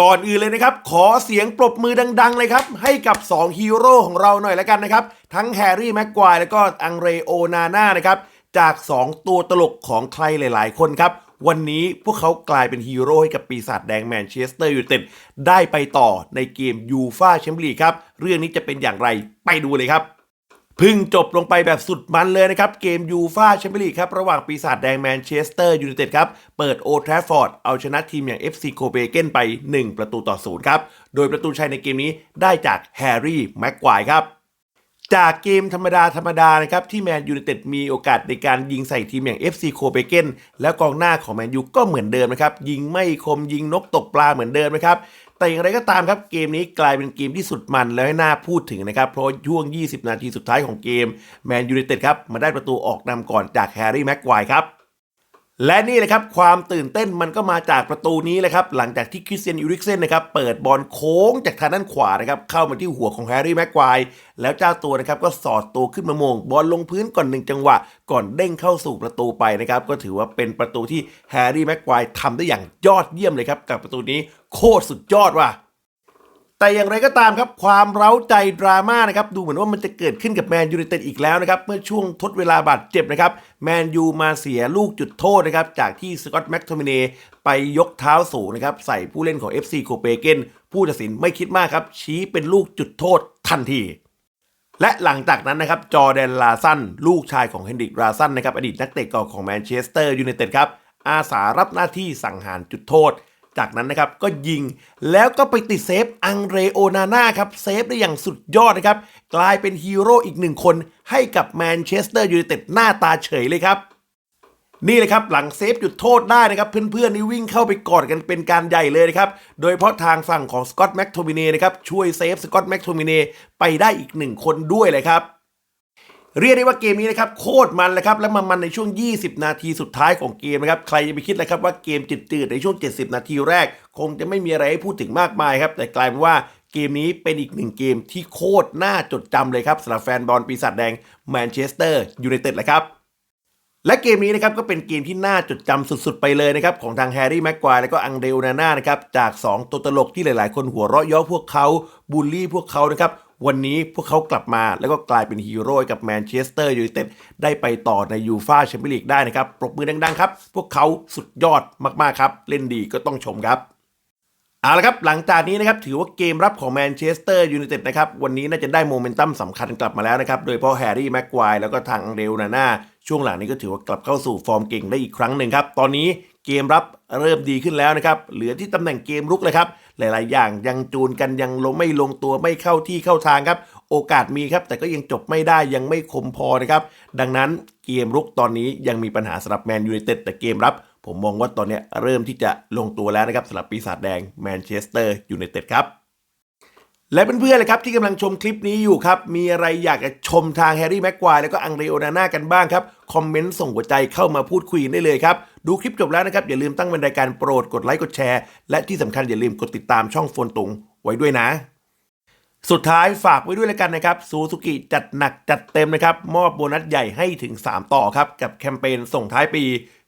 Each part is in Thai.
ก่อนอื่นเลยนะครับ ขอเสียงปรบมือดัง ๆ เลยครับ ให้กับ 2 ฮีโร่ของเราหน่อยแล้วกันนะครับ ทั้งแฮร์รี่แม็กควายแล้วก็อังเรโอนาน่านะครับ จาก 2 ตัวตลกของใครหลาย ๆ คนครับ วันนี้พวกเขากลายเป็นฮีโร่ให้กับปีศาจแดงแมนเชสเตอร์ยูไนเต็ดได้ไปต่อในเกมยูฟาแชมเปี้ยนลีกครับ เรื่องนี้จะเป็นอย่างไรไปดูเลยครับ พิ่งจบลงไปแบบสุดมันเลยนะครับ เกมยูฟาแชมเปี้ยนลีกครับ ระหว่างปีศาจแดงแมนเชสเตอร์ยูไนเต็ดครับ เปิดโอทราฟอร์ด เอาชนะทีมอย่าง FC โคเปเกนไป 1 ประตูต่อศูนย์ครับ โดยประตูชัยในเกมนี้ได้จากแฮร์รี่แม็กควายครับจากเกมธรรมดา ธรรมดานะครับ ที่แมนยูไนเต็ดมีโอกาสในการยิงใส่ทีมอย่าง FC โคเปเกนแล้วกองหน้าของแมนยูก็เหมือนเดิมนะครับ ยิงไม่คมยิงนกตกปลาเหมือนเดิมนะครับ แต่อย่างไรก็ตามครับเกมนี้กลายเป็นเกมที่สุดมันแล้วให้น่าพูดถึงนะครับ เพราะช่วง 20 นาทีสุดท้ายของเกมแมนยูไนเต็ดครับมาได้ประตูออกนำก่อนจากแฮร์รี่แม็กควายครับ และนี่แหละครับความตื่นเต้นมันก็มาจากประตูนี้แหละครับหลังจากที่คริสเตียนยูริกเซนนะครับเปิดบอลโค้งจากทางด้านขวานะครับเข้ามาที่หัวของแฮร์รี่แม็กควายแล้วเจ้าตัวนะครับก็สอดตัวขึ้นมามงบอลลงพื้นก่อนหนึ่งจังหวะ ก่อนเด้งเข้าสู่ประตูไปนะครับก็ถือว่าเป็นประตูที่แฮร์รี่แม็กควายทำได้อย่างยอดเยี่ยมเลยครับกับประตูนี้โคตรสุดยอดว่ะ แต่อย่างไรก็ตามครับความเร้าใจดราม่านะครับดูเหมือนว่ามันจะเกิดขึ้นกับแมนยูไนเต็ดอีกแล้วนะครับเมื่อช่วงทดเวลาบาดเจ็บนะครับแมนยูมาเสียลูกจุดโทษนะครับจากที่สกอตต์แม็กโทมิเนไปยกเท้าสูงนะครับใส่ผู้เล่นของ FC โคเปเกนผู้ตัดสินไม่คิดมากครับชี้เป็นลูกจุดโทษทันทีและหลังจากนั้นนะครับจอร์แดนลาซันลูกชายของเฮนดริกลาซันนะครับอดีตนักเตะเก่าของแมนเชสเตอร์ยูไนเต็ดครับอาสารับหน้าที่สังหารจุดโทษ จากนั้นนะครับก็ยิงแล้วก็ไปติดเซฟอังเรโอนาน่าครับเซฟได้อย่างสุดยอดนะครับ กลายเป็นฮีโร่อีกหนึ่งคนให้กับแมนเชสเตอร์ยูไนเต็ดหน้าตาเฉยเลยครับ นี่เลยครับหลังเซฟจุดโทษได้นะครับ เพื่อนๆนี่วิ่งเข้าไปกอดกันเป็นการใหญ่เลยนะครับ โดยเฉพาะทางฝั่งของสกอตแม็กโทมิเน่นะครับช่วยเซฟสกอตแม็กโทมิเน่ไปได้อีกหนึ่งคนด้วยเลยครับ เรียกได้ว่าเกมนี้นะครับโคตรมันเลยครับและมันมันในช่วง 20 นาทีสุดท้ายของเกมนะครับใครจะไปคิดเลยครับว่าเกมจืดๆในช่วง 70 นาทีแรก คงจะไม่มีอะไรให้พูดถึงมากมายครับแต่กลายเป็นว่าเกมนี้เป็นอีกหนึ่งเกมที่โคตรน่าจดจำเลยครับสำหรับแฟนบอลปีศาจแดงแมนเชสเตอร์ยูไนเต็ดเลยครับและเกมนี้นะครับก็เป็นเกมที่น่าจดจำสุดๆไปเลยนะครับของทางแฮร์รี่แม็กควายแล้วก็อังเดลนาน่านะครับจาก 2 ตัวตลกที่หลายๆ คนหัวเราะย้อพวกเขาบูลลี่พวกเขานะครับ วันนี้พวกเขากลับมาแล้วก็กลายเป็นฮีโร่กับแมนเชสเตอร์ยูไนเต็ดได้ไปต่อในยูฟาแชมเปี้ยนลีกได้นะครับ ปรบมือดังๆครับ พวกเขาสุดยอดมากๆครับ เล่นดีก็ต้องชมครับเอาละครับหลังจากนี้นะครับถือว่าเกมรับของแมนเชสเตอร์ยูไนเต็ดนะครับวันนี้น่าจะได้โมเมนตัมสำคัญกลับมาแล้วนะครับ โดยเฉพาะแฮร์รี่แม็กควายแล้วก็ทางอังเดลนาน่าช่วงหลังนี้ก็ถือว่ากลับเข้าสู่ฟอร์มเก่งได้อีกครั้งหนึ่งครับ ตอนนี้ เกมรับเริ่มดีขึ้นแล้วนะครับ เหลือที่ตำแหน่งเกมรุกเลยครับ หลาย ๆ อย่างยังจูนกันยังลงไม่ลงตัวไม่เข้าที่เข้าทางครับ โอกาสมีครับ แต่ก็ยังจบไม่ได้ยังไม่คมพอนะครับ ดังนั้นเกมรุกตอนนี้ยังมีปัญหาสำหรับแมนยูไนเต็ดแต่เกมรับ ผมมองว่าตอนเนี้ยเริ่มที่จะลงตัวแล้วนะครับสำหรับปีศาจแดงแมนเชสเตอร์ยูไนเต็ดครับและเพื่อนๆเลยครับที่กำลังชมคลิปนี้อยู่ครับ มีอะไรอยากจะชมทางแฮร์รี่แม็กควายแล้วก็อังเรโอนาน่ากันบ้างครับ คอมเมนต์ส่งหัวใจเข้ามาพูดคุยได้เลยครับ ดูคลิปจบแล้วนะครับ อย่าลืมตั้งเป็นรายการโปรดกดไลค์กดแชร์ และที่สำคัญอย่าลืมกดติดตามช่องโฟนตุงไว้ด้วยนะ สุดท้ายฝากไว้ด้วยแล้วกันนะครับซูซูกิจัดหนักจัดเต็มนะครับ มอบโบนัสใหญ่ให้ถึง 3 ต่อครับ กับแคมเปญส่งท้ายปี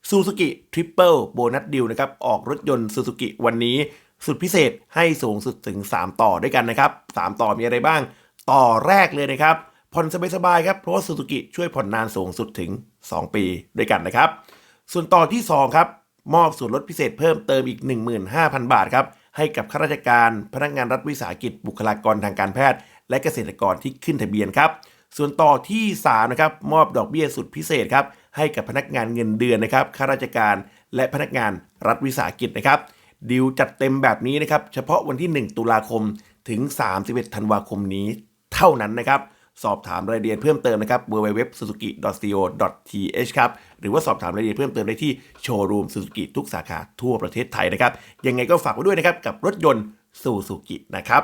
ซูซูกิทริปเปิลโบนัสดิวนะครับออกรถยนต์ซูซูกิวันนี้ สุดพิเศษให้สูงสุดถึง 3 ต่อด้วยกันนะครับ 3 ต่อมีอะไรบ้าง ต่อแรกเลยนะครับผ่อนสบายๆครับ เพราะว่าซูซูกิช่วยผ่อนนานสูงสุดถึง 2 ปีด้วยกันนะครับ ส่วนต่อที่ 2 ครับ มอบส่วนลดพิเศษเพิ่มเติมอีก 15,000 บาทครับ ให้กับข้าราชการ พนักงานรัฐวิสาหกิจบุคลากรทางการแพทย์ และเกษตรกรที่ขึ้นทะเบียนครับ ส่วนต่อที่3นะครับมอบดอกเบี้ยสุดพิเศษครับให้กับพนักงานเงินเดือนนะครับข้าราชการและพนักงานรัฐวิสาหกิจนะครับดีลจัดเต็มแบบนี้นะครับ เฉพาะวันที่ 1 ตุลาคมถึง 31 ธันวาคมนี้เท่านั้นนะครับ สอบถามรายละเอียดเพิ่มเติมนะครับ www.suzuki.co.th ครับ หรือว่าสอบถามรายละเอียดเพิ่มเติมได้ที่โชว์รูมซูซูกิทุกสาขาทั่วประเทศไทยนะครับ ยังไงก็ฝากไว้ด้วยนะครับ กับรถยนต์ซูซูกินะครับ